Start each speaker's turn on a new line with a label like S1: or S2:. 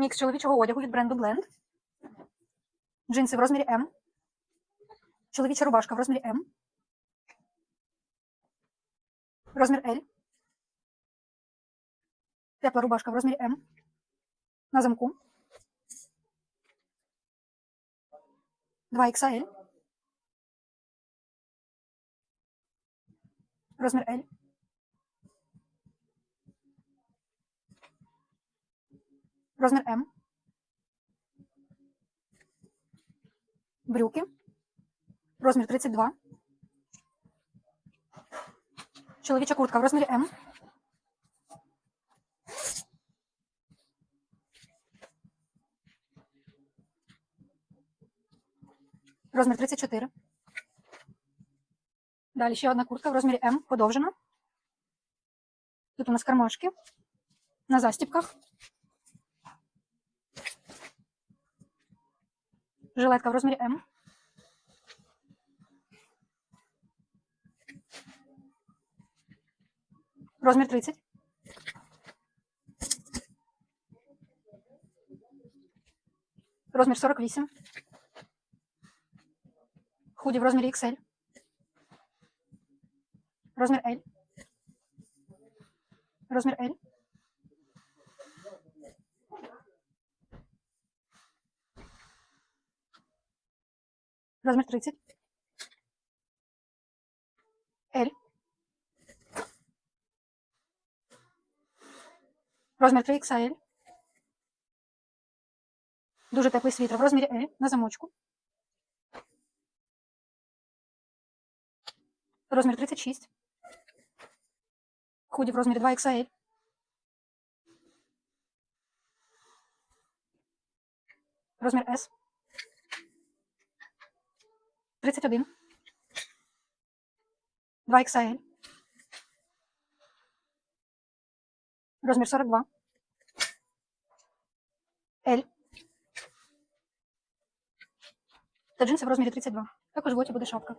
S1: Мікс чоловічого одягу від бренду Blend. Джинси в розмірі М. Чоловіча рубашка в розмірі М. Розмір L. Тепла рубашка в розмірі М. На замку. 2XL. Розмір L. Розмір М. Брюки. Розмір 32. Чоловіча куртка в розмірі М. Розмір 34. Далі ще одна куртка в розмірі М, подовжена. Тут у нас кармашки на застіпках. Жилетка в розмірі М. Розмір 30. Розмір 48. Худі в розмірі XL. Розмір L. Розмір L. Розмір 30. L. Розмір 3XL. Дуже теплий світер в розмірі L на замочку. Розмір 36. Худі в розмірі 2XL. Розмір S. 31. 2XL. Розмір 42. L. Та джинси в розмірі 32. Також в боті буде шапка.